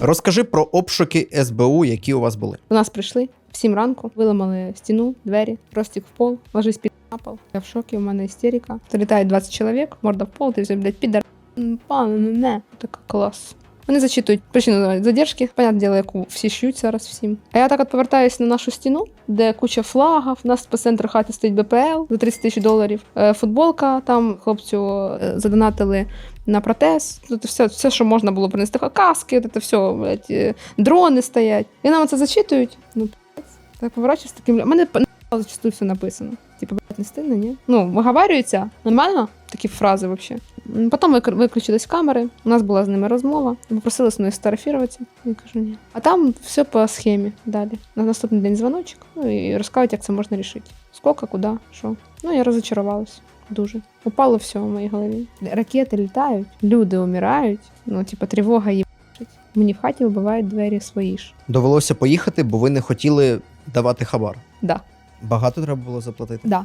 Розкажи про обшуки СБУ, які у вас були. До нас прийшли в сім ранку, виламали стіну, двері, розтік в пол, ложись під на пол. Я в шокі, у мене істерика. Залітає 20 чоловік, морда в пол, ти все, блядь, підар. Пане, не, не. Така клас. Вони зачитують причину задержки, понятне діло, яку всі шьють зараз всім. А я так от повертаюся на нашу стіну, де куча флагів, у нас по центру хаті стоїть БПЛ за 30 тисяч доларів. Е, Футболка там хлопцю е, задонатили на протез. Тут все, все, що можна було принести, каски, це все, блядь, е, дрони стоять. І нам це зачитують. Ну, так поворачуюсь таким. Мене зачастую все написано. Типа, блядь, не стильно, ні? Ну, виговарюється нормально, такі фрази взагалі. Потім виключились камери, у нас була з ними розмова, попросили з мною сфотографуватися. Я кажу, ні. А там все по схемі далі. На наступний день дзвоночок, ну і розказують, як це можна рішити. Скільки, куди, що. Ну, я розочарувалась. Дуже. Упало все в моїй голові. Ракети літають, люди умирають, ну, типа, тривога їбачить. Мені в хаті вибивають двері свої ж. Довелося поїхати, бо ви не хотіли давати хабар. Да, Багато треба було заплатити. да.